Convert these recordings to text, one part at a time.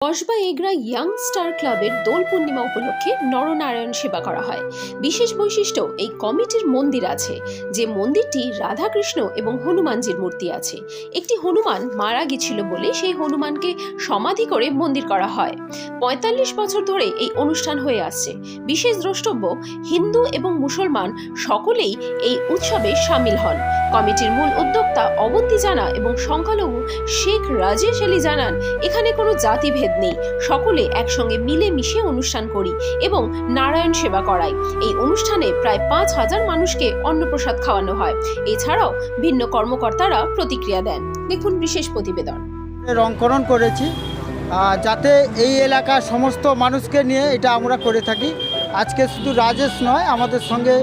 Kasba Egra young star ক্লাবের দোল পূর্ণিমা উপলক্ষে নরনারায়ণ সেবা করা হয়। বিশেষ বৈশিষ্ট্য, এই কমিটির মন্দির আছে, যে মন্দিরটি রাধাকৃষ্ণ এবং হনুমানজির মূর্তি আছে। একটি হনুমান মারা গেছিল বলে সেই হনুমানকে সমাধি করে মন্দির করা হয়। পঁয়তাল্লিশ বছর ধরে এই অনুষ্ঠান হয়ে আসছে। বিশেষ দ্রষ্টব্য, হিন্দু এবং মুসলমান সকলেই এই উৎসবে সামিল হন। কমিটির মূল উদ্যোক্তা অবন্তী জানা এবং সংখ্যালঘু শেখ রাজেশ আলী জানান, এখানে কোনো জাতিভেদ নেই। সকলে একসঙ্গে মিলেমিশে অনুষ্ঠান করি এবং নারায়ণ সেবা করাই। এই অনুষ্ঠানে প্রায় পাঁচ হাজার মানুষকে অন্নপ্রসাদ খাওয়ানো হয়। এছাড়াও ভিন্ন কর্মকর্তারা প্রতিক্রিয়া দেন। দেখুন বিশেষ প্রতিবেদন। রংকরণ করেছি। যাতে এই এলাকার সমস্ত মানুষকে নিয়ে এটা আমরা করে থাকি। আজকে শুধু রাজেশ নয়, আমাদের সঙ্গে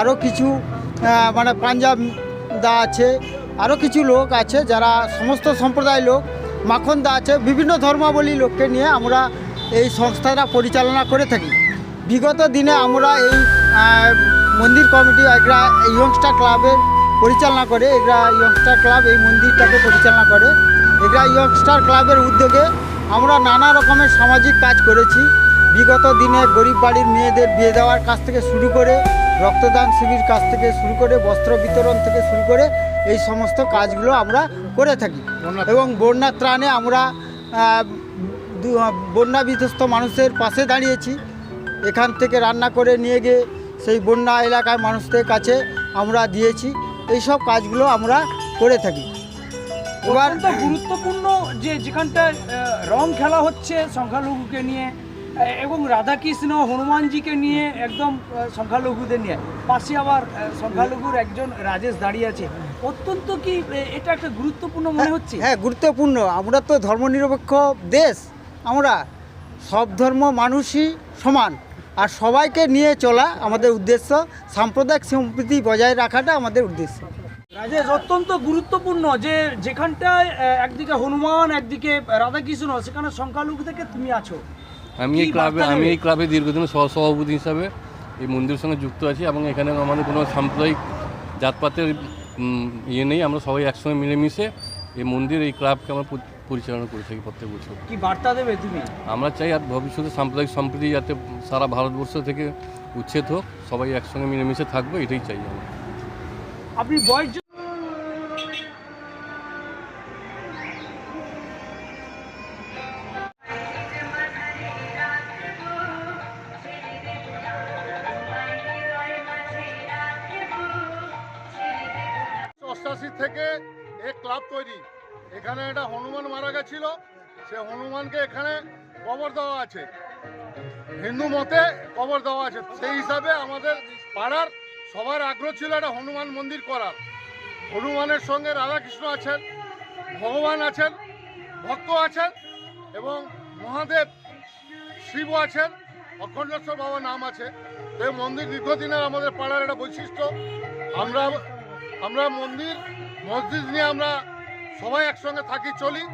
আরও কিছু মানে পাঞ্জাব দা আছে, আরও কিছু লোক আছে যারা সমস্ত সম্প্রদায় লোক মাখন দা আছে, বিভিন্ন ধর্মাবলী লোককে নিয়ে আমরা এই সংস্থাটা পরিচালনা করে থাকি। বিগত দিনে আমরা এই মন্দির কমিটি, এগরা ইয়ংস্টার ক্লাবের পরিচালনা করে, এগরা ইয়ংস্টার ক্লাব এই মন্দিরটাকে পরিচালনা করে। এগরা ইয়ংস্টার ক্লাবের উদ্যোগে আমরা নানা রকমের সামাজিক কাজ করেছি। বিগত দিনে গরিব বাড়ির মেয়েদের বিয়ে দেওয়ার কাছ থেকে শুরু করে, রক্তদান শিবির কাছ থেকে শুরু করে, বস্ত্র বিতরণ থেকে শুরু করে এই সমস্ত কাজগুলো আমরা করে থাকি। এবং বন্যা ত্রাণে আমরা বন্যা বিধ্বস্ত মানুষের পাশে দাঁড়িয়েছি। এখান থেকে রান্না করে নিয়ে গিয়ে সেই বন্যা এলাকার মানুষদের কাছে আমরা দিয়েছি। এইসব কাজগুলো আমরা করে থাকি। এবার গুরুত্বপূর্ণ যে যেখানটায় রং খেলা হচ্ছে সংখ্যালঘুকে নিয়ে এবং রাধাকৃষ্ণ হনুমানজিকে নিয়ে একদম সংখ্যালঘুদের নিয়ে। পাশে আবার সংখ্যালঘুর একজন রাজেশ দাঁড়িয়ে আছে। অত্যন্ত কি এটা একটা গুরুত্বপূর্ণ মনে হচ্ছে? হ্যাঁ গুরুত্বপূর্ণ। আমরা তো ধর্মনিরপেক্ষ দেশ। আমরা সব ধর্ম মানুষই সমান। আর সবাইকে নিয়ে চলা আমাদের উদ্দেশ্য সাম্প্রদায়িক সম্প্রীতি বজায় রাখাটা আমাদের উদ্দেশ্য। রাজেশ অত্যন্ত গুরুত্বপূর্ণ যে যেখানটায় একদিকে হনুমান একদিকে রাধাকৃষ্ণ সেখানে সংখ্যালঘু থেকে তুমি আছো। আমি এই ক্লাবে আমি এই ক্লাবে দীর্ঘদিন সহ- সভাপতি হিসাবে এই মন্দিরের সঙ্গে যুক্ত আছি এবং এখানে আমাদের কোনো সাম্প্রদায়িক জাতপাতের ইয়ে নেই। আমরা সবাই একসঙ্গে মিলেমিশে এই মন্দির এই ক্লাবকে আমরা পরিচালনা করে থাকি প্রত্যেক বছর। কি বার্তা দেবে তুমি? আমরা চাই আর ভবিষ্যতে সাম্প্রদায়িক সম্প্রীতি যাতে সারা ভারতবর্ষ থেকে উচ্ছেদ হোক। সবাই একসঙ্গে মিলেমিশে থাকব এটাই চাই আমরা। আপনি বয়স অষ্টাশি থেকে এই ক্লাব তৈরি। এখানে একটা হনুমান মারা গেছিল। সে হনুমানকে এখানে কবর দেওয়া আছে। হিন্দু মতে কবর দেওয়া আছে। সেই হিসাবে আমাদের পাড়ার সবার আগ্রহ ছিল একটা হনুমান মন্দির করার। হনুমানের সঙ্গে রাধাকৃষ্ণ আছেন, ভগবান আছেন, ভক্ত আছেন এবং মহাদেব শিব আছেন, অখণ্ডেশ্বর বাবার নাম আছে। এই মন্দির দীর্ঘদিনের আমাদের পাড়ার একটা বৈশিষ্ট্য। আমরা আমরা মন্দির, মসজিদ নিয়ে আমরা সবাই একসঙ্গে থাকি, চলি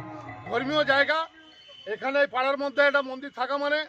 ধর্মীয় জায়গা এখানে পাড়ার মধ্যে একটা মন্দির থাকা মানে